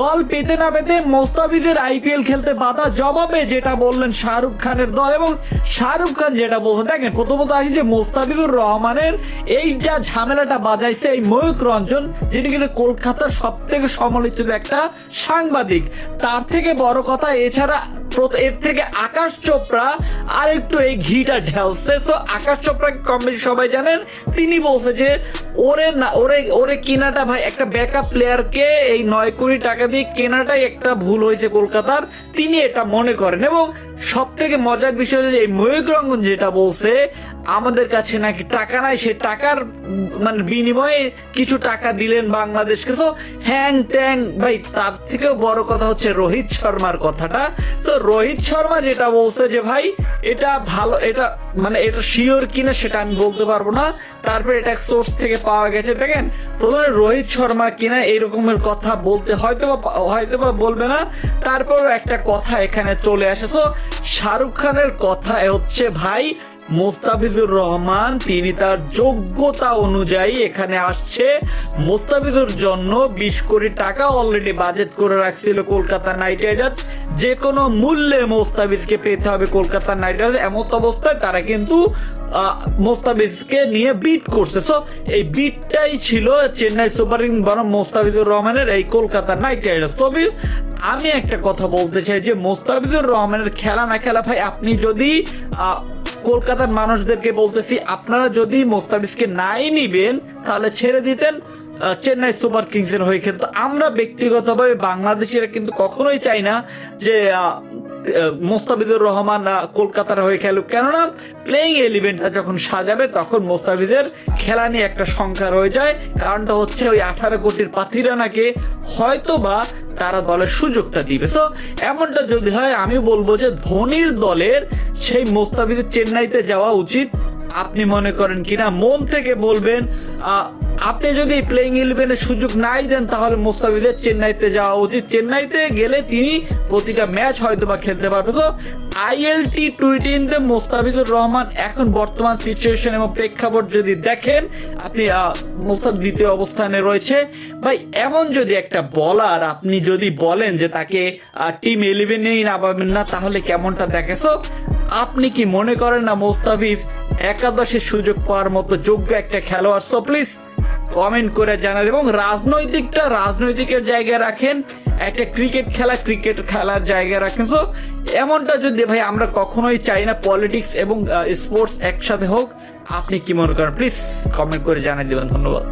দল পেতে না পেতে মোস্তাফিজের আইপিএল খেলতে বাধা জবাবে, যেটা বললেন শাহরুখ খানের দল। এবং শাহরুখ খান যেটা বলছেন দেখেন, প্রথমত আসি যে মোস্তাফিজুর রহমানের এই যা ঝামেলাটা বাজাইছে এই ময়ূক রঞ্জন যেটি কিন্তু কলকাতার সব থেকে সমালোচিত একটা সাংবাদিক। তার থেকে বড় কথা, এছাড়া এর থেকে আকাশ চোপড়া আর একটু এই ঘিটা ঢেলছে। সো আকাশ চোপড়া কম সবাই জানেন। তিনি বলছে যে, ওরে না, ওরে ওরে কেনাটা ভাই, একটা ব্যাকআপ প্লেয়ারকে এই নয় কোটি টাকা দিয়ে কেনাটাই একটা ভুল হয়েছে কলকাতার। তিনি এটা মনে করেন এবং সব থেকে মজার বিষয় হচ্ছে এই ময়ূক রঙ্গন যেটা বলছে আমাদের কাছে নাকি টাকা নাই, সে টাকার মানে বিনিময়ে কিছু টাকা দিলেন বাংলাদেশকে। তো হ্যাং ট্যাং ভাই, তার থেকেও বড় কথা হচ্ছে রোহিত শর্মার কথাটা। তো রোহিত শর্মা যেটা বলছে যে, ভাই, এটা ভালো, এটা মানে এটা শিওর কিনা সেটা আমি বলতে পারব না। তারপরে এটা সোর্স থেকে পাওয়া গেছে। দেখেন, প্রথমে রোহিত শর্মা কিনা এরকমের কথা বলতে হয়তো বা হয়তো বা বলবে না। তারপর একটা কথা এখানে চলে আসে। তো শাহরুখ খানের কথা হচ্ছে, ভাই মোস্তাফিজুর রহমান, তিনি তার যোগ্যতা অনুযায়ী এখানে আসছে। মোস্তাফিজুর জন্য বিশ কোটি টাকা অলরেডি বাজেট করে রাখছিল কলকাতা নাইট রাইডার্স। যে কোনো মূল্যে মোস্তাফিজকে পেতে হবে কলকাতা নাইট রাইডার্স। এমন অবস্থায় তারা কিন্তু মোস্তাফিজকে নিয়ে বিট করছে। সো এই বিটটাই ছিল চেন্নাই সুপার কিং বনাম মোস্তাফিজুর রহমানের এই কলকাতা নাইট রাইডার্স। তবে আমি একটা কথা বলতে চাই যে, মোস্তাফিজুর রহমানের খেলা না খেলা ভাই, আপনি যদি কলকাতার মানুষদেরকে বলতেছি, আপনারা যদি মোস্তাফিজকে নাই নিবেন, তাহলে ছেড়ে দিতেন চেন্নাই সুপার কিংস এর হয়ে খেলতো। আমরা ব্যক্তিগতভাবে বাংলাদেশিরা কিন্তু কখনোই চাই না যে মোস্তাফিজুর রহমান কলকাতার হয়ে খেলুক। কেননা প্লেইং এলিভেন্টটা যখন সাজাবে, তখন মোস্তাফিজের খেলা নিয়ে একটা সংখ্যা রয়ে যায়। কারণটা হচ্ছে ওই আঠারো কোটির পাথিরানাকে হয়তো বা তারা দলের সুযোগটা দিবে। তো এমনটা যদি হয়, আমি বলব যে ধোনির দলের সেই মোস্তাফিজের চেন্নাইতে যাওয়া উচিত। আপনি মনে করেন কিনা মন থেকে বলবেন আপনি যদি প্লেইং ইলেভেনের সুযোগ নাই দেন তাহলে মোস্তাফিজের চেন্নাইতে যাওয়া উচিত। চেন্নাইতে গেলে তিনি প্রতিটা ম্যাচ হয়তো বা খেলতে পারবে। তো আইএলটি টুইটিনতে মোস্তাফিজুর রহমান এখন বর্তমান সিচুয়েশন এবং প্রেক্ষাপট যদি দেখেন আপনি আহ, মোস্তাফিজ দ্বিতীয় অবস্থানে রয়েছে। ভাই এমন যদি একটা বলার আপনি যদি বলেন যে তাকে টিম ইলেভেনেই নামাবেন না তাহলে কেমনটা দেখেছ আপনি কি মনে করেন না মোস্তাফিজ একাদশের সুযোগ পাওয়ার মতো যোগ্য একটা খেলোয়াড়। সো প্লিজ কমেন্ট করে জানান এবং রাজনৈতিকটা রাজনৈতিকের জায়গায় রাখেন, একটা ক্রিকেট খেলা ক্রিকেট খেলার জায়গায় রাখেন। সো এমনটা যদি ভাই আমরা কখনোই চাই না পলিটিক্স এবং স্পোর্টস একসাথে হোক, আপনি কি মনে করেন? প্লিজ কমেন্ট করে জানিয়ে দেবেন, ধন্যবাদ।